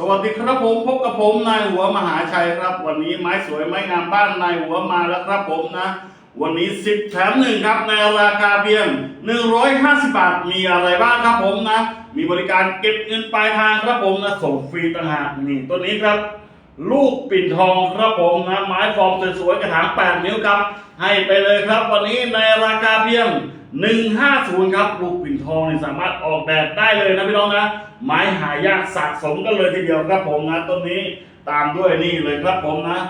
สวัสดีครับผมพบกับผมนายหัวมหาชัยครับ วันนี้ไม้สวยไม้งามบ้านนายหัวมาแล้วครับผมนะ วันนี้ 10แถมหนึ่งครับในราคาเพียง 150 บาทมีอะไรบ้างครับผมนะ มีบริการเก็บเงินปลายทางครับผมนะส่งฟรีต่างหากนี่ตัวนี้ครับ ลูกปิ่นทองครับผมนะไม้ฟอร์มสวยๆกระถาง8นิ้วครับ ให้ไปเลยครับ วันนี้ในราคาเพียง 150 ครับลูกปิ่นทองนี่สามารถออกแบบได้เลยนะพี่น้องนะ ไม้หายากสะสมกันเลยทีเดียวครับผมนะต้นนี้ตามด้วยนี่เลยครับผมนะ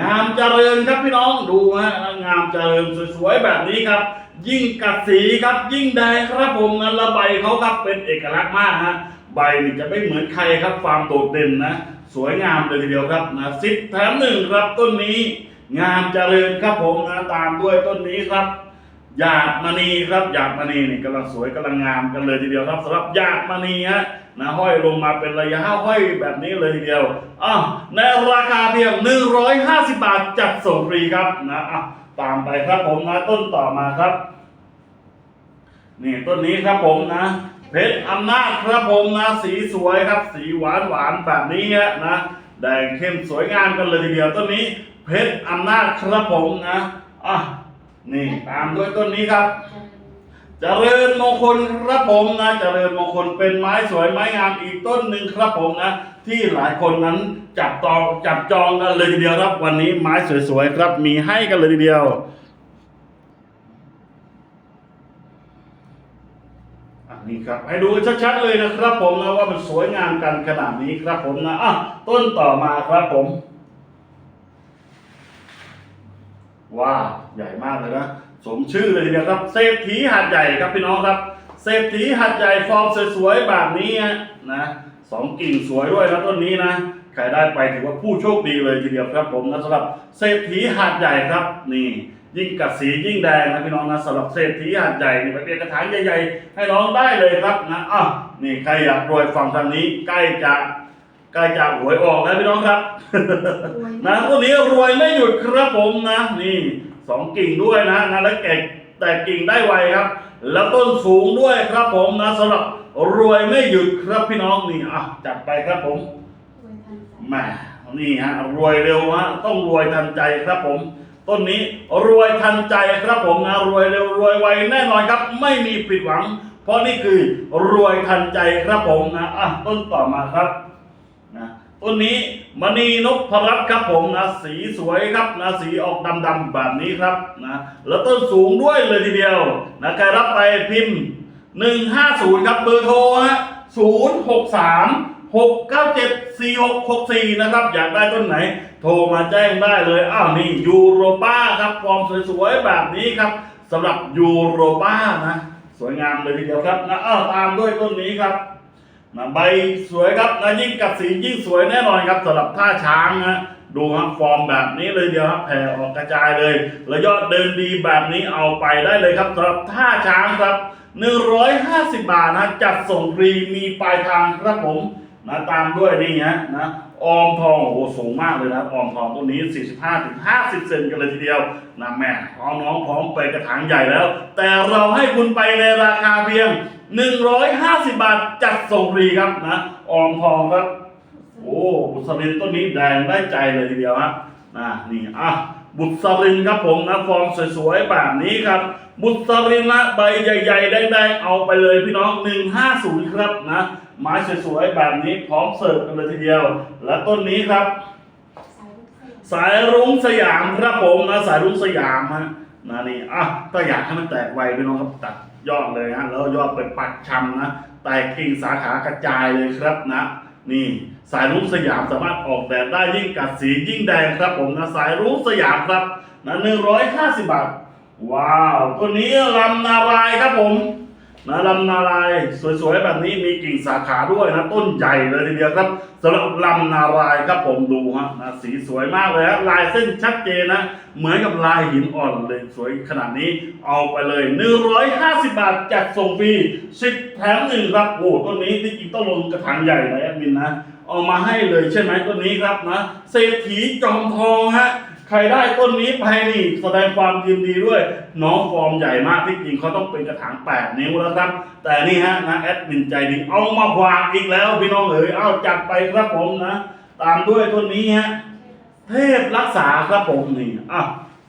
งามเจริญครับพี่น้องดูฮะงามเจริญสวยๆแบบนี้ครับ ยิ่งกัดสีครับยิ่งแดงครับผมนะละใบเขาครับเป็นเอกลักษณ์มากฮะใบนี่จะไม่เหมือนใครครับความโดดเด่นนะ สวยงามเลยทีเดียวครับนะสิบแถมหนึ่งครับต้นนี้ งามเจริญครับผมนะตามด้วยต้นนี้ครับ หยาดมณีครับหยาดมณีนี่กำลังสวยกำลังงามกันเลยทีเดียวครับสำหรับหยาดมณีฮะนะห้อยลงมาเป็นระยะห้อยแบบนี้เลยทีเดียวอะในราคาเพียง 150 บาทจัดส่งฟรีครับนะอะตามไปครับผมนะต้นต่อมาครับนี่ต้นนี้ครับผมนะ เพชรอำนาจครับผมนะ สีสวยครับ สีหวานหวานแบบนี้ฮะนะแดงเข้มสวยงามกันเลยทีเดียวต้นนี้ เพชรอำนาจครับผมนะอะ นี่ตามด้วยต้นนี้ครับเจริญมงคลครับผมนะเจริญมงคลเป็นไม้สวยไม้งามอีกต้นหนึ่งครับผมนะ ที่หลายคนนั้นจับตองจับจองกันเลยทีเดียวครับ วันนี้ไม้สวยๆครับ มีให้กันเลยทีเดียวอะนี่ครับให้ดูชัดๆเลยนะครับผมนะว่ามันสวยงามกันขนาดนี้ครับผมนะอะต้นต่อมาครับผม ว้าวใหญ่มากเลยนะ สมชื่อเลยทีเดียวครับเศรษฐีหัดใหญ่ครับพี่น้องครับเศรษฐีหัดใหญ่ฟอร์มสวยๆแบบนี้นะสองกิ่งสวยด้วยนะต้นนี้นะใครได้ไปถือว่าผู้โชคดีเลยทีเดียวครับผมนะสำหรับเศรษฐีหัดใหญ่ครับนี่ยิ่งกัดสียิ่งแดงนะพี่น้องนะสำหรับเศรษฐีหัดใหญ่นี่ไปเป็นกระถางใหญ่ๆให้น้องได้เลยครับนะอะนี่ใครอยากรวยฟังทางนี้ใกล้จะ ใกล้จะหวยออกแล้วพี่น้องครับ นะต้นนี้รวยไม่หยุดครับผมนะ นี่สองกิ่งด้วยนะนะแล้วแก่แต่กิ่งได้ไวครับ แล้วต้นสูงด้วยครับผมนะสำหรับรวยไม่หยุดครับพี่น้องนี่อะจัดไปครับผมแหมนี่ฮะรวยเร็วฮะต้องรวยทันใจครับผม ต้นนี้รวยทันใจครับผมนะรวยเร็วรวยไวแน่นอนครับ ไม่มีผิดหวัง เพราะนี่คือรวยทันใจครับผมนะอะต้นต่อมาครับนะ ต้นนี้มณีนพรัตครับผมนะสีสวยครับนะสีออกดำๆแบบนี้ครับนะแล้วต้นสูงด้วยเลยทีเดียวนะใครรับไปพิมพ์ 150 ครับเบอร์โทรฮะ063 697 4664 นะครับ อยากได้ต้นไหน โทรมาแจ้งได้เลย อ้าวนี่ยูโรป้าครับฟอร์มสวยๆ แบบนี้ครับสำหรับยูโรป้านะ สวยงามเลยทีเดียวครับนะอ้าวตามด้วยต้นนี้ครับ นะใบสวยครับนะยิ่งกัดสียิ่งสวยแน่นอนครับสำหรับท่าช้างนะดูครับฟอร์มแบบนี้เลยเดียวครับแผ่ออกกระจายเลยแล้วยอดเดินดีแบบนี้เอาไปได้เลยครับสำหรับท่าช้างครับ 150 บาทนะจัดส่งฟรีมีปลายทางครับผมนะตามด้วยนี่ฮะนะ ออมทองโอ้โหสูงมากเลยนะออมทองต้นนี้ 45ถึง50 เซนกันเลยทีเดียวนะแม่พร้อมน้องพร้อมไปกระถางใหญ่แล้ว แต่เราให้คุณไปในราคาเพียง 150 บาทจัดส่งฟรีครับนะออมทองครับ โอ้บุษรินต้นนี้แดงได้ใจเลยทีเดียวฮะนะนี่อะบุษรินครับผมนะฟอร์มสวยๆแบบนี้ครับ บุษรินนะใบใหญ่ๆแดงๆเอาไปเลยพี่น้อง 150 ครับนะ ไม้สวยๆแบบนี้พร้อมเสิร์ฟกันเลยทีเดียว และต้นนี้ครับ สายรุ้งสยามครับผมนะสายรุ้งสยามฮะนะนี่อะถ้าอยากให้มันแตกไวพี่น้องครับตัดยอดเลยฮะแล้วยอดไปปักชำนะแตกกิ่งสาขากระจายเลยครับนะ นี่สายรุ้งสยามสามารถออกแบบได้ยิ่งกัดสียิ่งแดงครับผมนะสายรุ้งสยามครับนะหนึ่งร้อยห้าสิบบาท ว้าว ตัวนี้ลำนารายณ์ครับผม นะลำนารายสวยๆแบบนี้มีกิ่งสาขาด้วยนะต้นใหญ่เลยทีเดียวครับสำหรับลำนารายครับผมดูฮะนะสีสวยมากเลยฮะลายเส้นชัดเจนนะ เหมือนกับลายหินอ่อนเลยสวยขนาดนี้เอาไปเลย150 บาทจัดส่งฟรี10แถมหนึ่งครับโอ้ต้นนี้ที่จริงต้องลงกระถางใหญ่เลยแอดมินนะเอามาให้เลยใช่ไหมต้นนี้ครับนะเศรษฐีจอมทองฮะ คใครได้ต้นนี้ไปนี่แสดงความยินดีด้วย น้องฟอร์มใหญ่มากที่จริงเขาต้องเป็นกระถาง 8 นิ้วแล้วครับ แต่นี่ฮะนะแอดมินใจดีเอามาวางอีกแล้วพี่น้องเอ๋ยเอาจัดไปครับผมนะ ตามด้วยต้นนี้ฮะเทพรักษาครับผมนี่อะ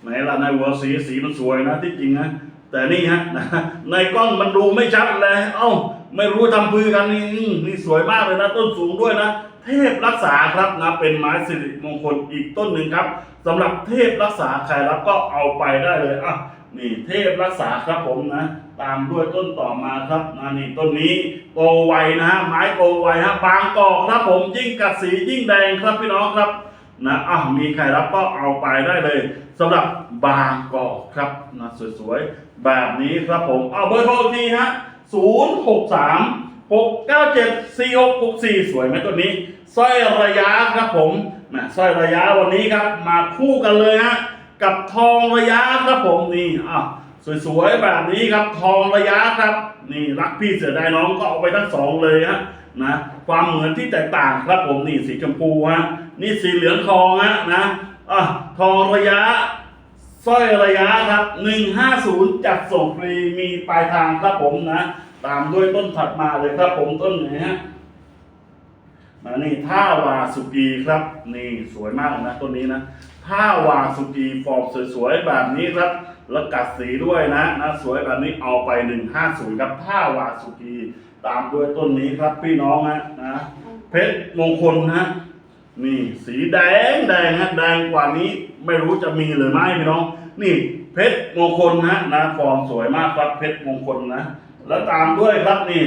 ไหนล่ะในหัวสีสีมันสวยนะที่จริงนะแต่นี่ฮะนะในกล้องมันดูไม่ชัดเลยเอ้าไม่รู้ทำพือกันนี่นี่สวยมากเลยนะ ต้นสูงด้วยนะ เทพรักษาครับนะเป็นไม้สิริมงคลอีกต้นหนึ่งครับสำหรับเทพรักษาใครรับก็เอาไปได้เลยอะนี่เทพรักษาครับผมนะ ตามด้วยต้นต่อมาครับนะนี่ต้นนี้โตไวนะฮะไม้โตไวฮะบางกอกครับผมยิ่งกัดสียิ่งแดงครับพี่น้องครับนะอะมีใครรับก็เอาไปได้เลยสำหรับบางกอกครับนะสวยๆแบบนี้ครับผมเอาเบอร์โทรอีกทีฮะศูนย์หกสามหกเก้าเจ็ดสี่หกหกสี่สวยไหมตัวนี้ สร้อยระยะครับผมนะสร้อยระยะวันนี้ครับ มาคู่กันเลยฮะกับทองระยะครับผมนี่อะสวยๆแบบนี้ครับ ทองระยะครับ นี่รักพี่เสือดายน้องก็เอาไปทั้งสองเลยฮะนะความเหมือนที่แตกต่างครับผมนี่สีชมพูฮะนี่สีเหลืองทองฮะนะอะทองระยะสร้อยระยะครับ 150 จัดส่งฟรีมีปลายทางครับผมนะ ตามด้วยต้นถัดมาเลยครับผมต้นไหนฮะ มานี่ท่าวาสุกีครับ นี่สวยมากนะต้นนี้นะท่าวาสุกีฟอร์มสวยๆแบบนี้ครับ แล้วกัดสีด้วยนะนะสวยแบบนี้เอาไป 150ครับท่าวาสุกีตามด้วยต้นนี้ครับพี่น้องฮะนะเพชรมงคลนะนี่สีแดงแดงฮะแดงกว่านี้ไม่รู้จะมีหรือไม่พี่น้อง นี่เพชรมงคลนะนะฟอร์มสวยมากครับเพชรมงคลนะ แล้วตามด้วยครับนี่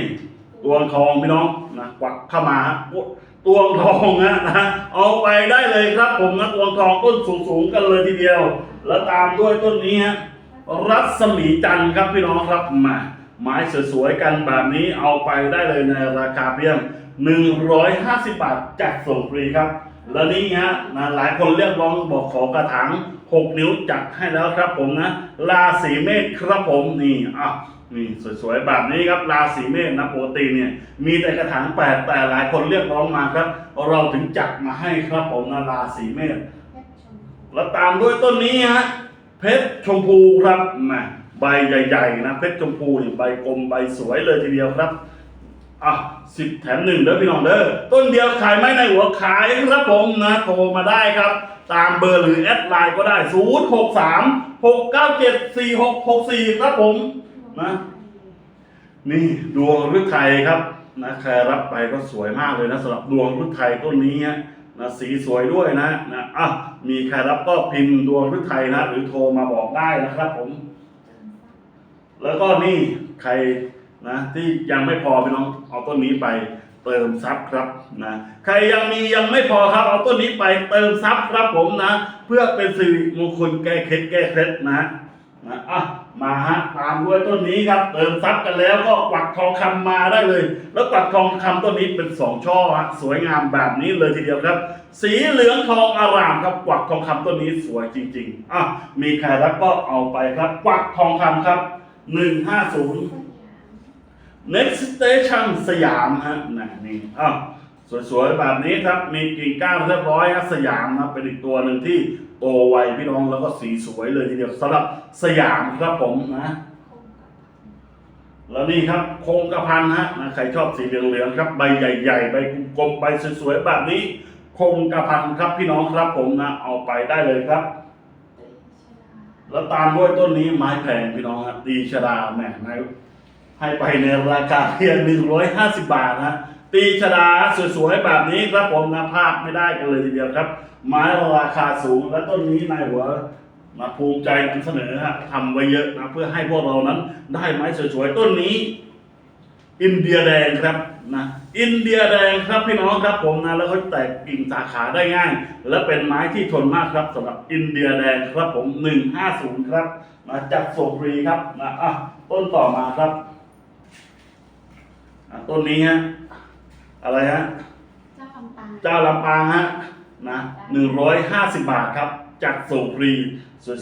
ตัวทองพี่น้องนะกวักเข้ามาฮะ ตวงทองนะนะเอาไปได้เลยครับ ผมนะตวงทองต้นสูงๆกันเลยทีเดียว แล้วตามด้วยต้นนี้ฮะรัศมีจันทร์ครับพี่น้องครับมาไม้สวยๆกันแบบนี้เอาไปได้เลยในราคาเพียง 150 บาทจัดส่งฟรีครับ แล้วนี่ฮะนะหลายคนเรียกร้องบอกขอกระถาง6 นิ้วจัดให้แล้วครับผมนะราศีเมษครับผมนี่อะ นี่สวยๆแบบนี้ครับราศีเมษนะปกติเนี่ยมีแต่กระถางแปดแต่หลายคนเรียกร้องมาครับ เราถึงจัดมาให้ครับผมนะราศีเมษแล้วตามด้วยต้นนี้ฮะเพชรชมพูครับมาใบใหญ่ๆนะเพชรชมพูนี่ใบกลมใบสวยเลยทีเดียวครับอะสิบแถมหนึ่งเด้อพี่น้องเด้อต้นเดียวขายไม่ในหัวขายครับผมนะโทรมาได้ครับ ตามเบอร์หรือแอดไลน์ก็ได้ศูนย์หกสามหกเก้าเจ็ดสี่หกหกสี่ครับผม นะ นี่ดวงฤทัยครับนะใครรับไปก็สวยมากเลยนะสำหรับดวงฤทัยต้นนี้นะสีสวยด้วยนะนะอะมีใครรับก็พิมพ์ดวงฤทัยนะ หรือโทรมาบอกได้นะครับผม แล้วก็นี่ใครนะที่ยังไม่พอพี่น้องเอาต้นนี้ไปเติมซับครับนะใครยังมียังไม่พอครับเอาต้นนี้ไปเติมซับครับผมนะ เพื่อเป็นสิริมงคลแก้เคล็ดแก้เคล็ดนะนะอะ มาฮะตามด้วยต้นนี้ครับ เติมซับกันแล้วก็กวักทองคำมาได้เลย แล้วกวักทองคำต้นนี้เป็นสองช่อฮะสวยงามแบบนี้เลยทีเดียวครับ สีเหลืองทองอารามครับกวักทองคำต้นนี้สวยจริง ๆอะมีใครรับก็เอาไปครับ กวักทองคำครับหนึ่งห้าศูนย์ Next Station สยามฮะนะนี่อ้าวสวยๆแบบนี้ครับ มีกิ่งก้านเรียบร้อยฮะสยามนะเป็นอีกตัวหนึ่งที่ โตไวพี่น้องแล้วก็สีสวยเลยทีเดียวสำหรับสยามครับผมนะแล้วนี่ครับโคงกระพันฮะนะใครชอบสีเหลืองๆครับ ใบใหญ่ๆใบกลมๆใบสวยๆแบบนี้โคงกระพันครับพี่น้องครับผมนะเอาไปได้เลยครับ แล้วตามด้วยต้นนี้ไม้แพงพี่น้องฮะตีชดาแหม่นายให้ไปในราคาเพียง150บาทนะตีชดาสวยๆแบบนี้ครับผมนะพลาดไม่ได้กันเลยทีเดียวครับ ไม้ราคาสูงและต้นนี้นายหัวมาภูมิใจนำเสนอฮะทำไว้เยอะนะเพื่อให้พวกเรานั้น ได้ไม้สวยๆต้นนี้ อินเดียแดงครับนะอินเดียแดงครับพี่น้องครับผมนะแล้วก็แตกกิ่งสาขาได้ง่าย และเป็นไม้ที่ทนมากครับสำหรับอินเดียแดงครับผม 150 ครับมาจัดส่งฟรีครับนะอะต้นต่อมาครับอะต้นนี้ฮะอะไรฮะเจ้าคำปางเจ้าลำปางฮะ นะหนึ่งร้อยห้าสิบบาทครับจัดส่งฟรี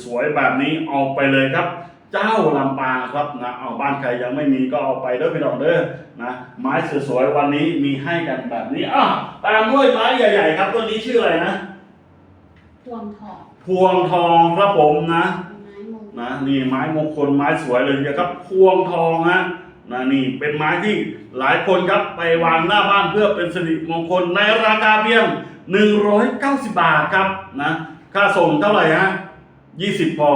สวยๆแบบนี้เอาไปเลยครับ เจ้าลำปางครับนะเอาบ้านใครยังไม่มีก็เอาไปเด้อพี่น้องเด้อนะไม้สวยๆวันนี้มีให้กันแบบนี้อะตามด้วยไม้ใหญ่ ๆ ครับต้นนี้ชื่ออะไรนะ พวงทองพพวงทองครับผมนะไม้มงนะนี่ไม้มงคลไม้สวยเลยนะครับพวงทองฮะ นะนี่เป็นไม้ที่หลายคนครับไปวางหน้าบ้านเพื่อเป็นสิริมงคลในราคาเพียง 190 บาทครับนะค่าส่งเท่าไหร่ฮะ20 พอ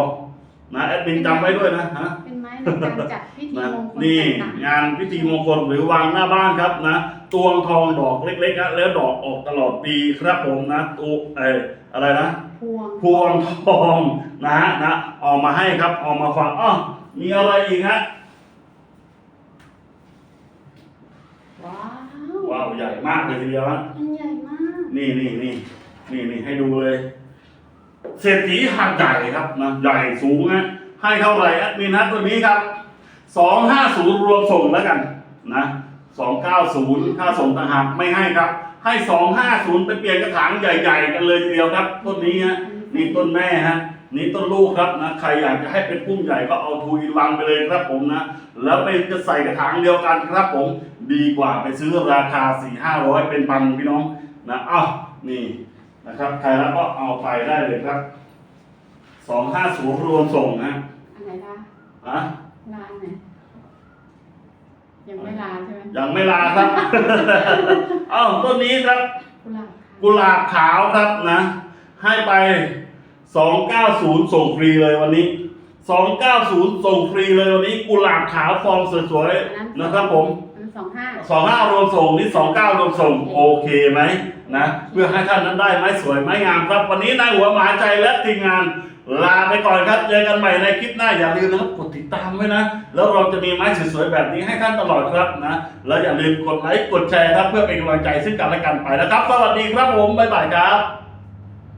นะแอดมินจำไว้ด้วยนะฮะเป็นไม้ในการจัดพิธีนะมงคลนี่ต่างงานพิธีมงคลหรือวางหน้าบ้านครับนะตวงทองดอกเล็กๆนะแล้วดอกออกตลอดปีครับผมนะตัวเอออะไรนะๆพวงพวงทองนะฮะนะเออกมาให้ครับเออกมาฟังอ้อมีอะไรอีกฮะ ว้าว ว้าวใหญ่มากเลยทีเดียวฮะอันใหญ่มาก นี่นี่นี่นี่นี่ให้ดูเลย เศรษฐีหักใหญ่ครับนะใหญ่สูงนะให้เท่าไหร่แอดมินนะตัวนี้ครับสองห้าศูนย์รวมส่งแล้วกันนะสองเก้าศูนย์ค่าส่งต่างหากไม่ให้ครับ ให้สองห้าศูนย์ไปเปลี่ยนกระถางใหญ่ ๆ กันเลยทีเดียวครับต้นนี้ฮะนี่ต้นแม่ฮะนี่ต้นลูกครับนะใครอยากจะให้เป็นพุ่มใหญ่ก็เอาทูอินวันไปเลยครับผมนะแล้วไปจะใส่กระถางเดียวกันครับผม ดีกว่าไปซื้อราคาสี่ห้าร้อยเป็นพันพี่น้องนะอ้าวนี่นะครับใครแล้วก็เอาไปได้เลยครับสองห้าศูนย์รวมส่งนะอันไหนล่ะอะลาอันไหนยังไม่ลาใช่ไหมยังไม่ลาครับ เอ้าต้นนี้ครับกุหลาบค่ะกุหลาบขาวครับนะ ให้ไป 290 ส่งฟรีเลยวันนี้ 290 ส่งฟรีเลยวันนี้ กุหลาบขาวฟอร์มสวยๆนะครับผม อันสองห้ารวมส่งนี่29รวมส่งโอเคไหมนะเพื่อให้ท่านนั้นได้ไม้สวยไม้งามครับ วันนี้นายหัวหมาใจและทีมงานลาไปก่อนครับ เจอกันใหม่ในคลิปหน้าอย่าลืมนะครับกดติดตามไว้นะ แล้วเราจะมีไม้สวยๆแบบนี้ให้ท่านตลอดครับนะ แล้วอย่าลืมกดไลค์กดแชร์ครับเพื่อเป็นกำลังใจซึ่งกันและกันไปนะครับ สวัสดีครับผมบ๊ายบายครับ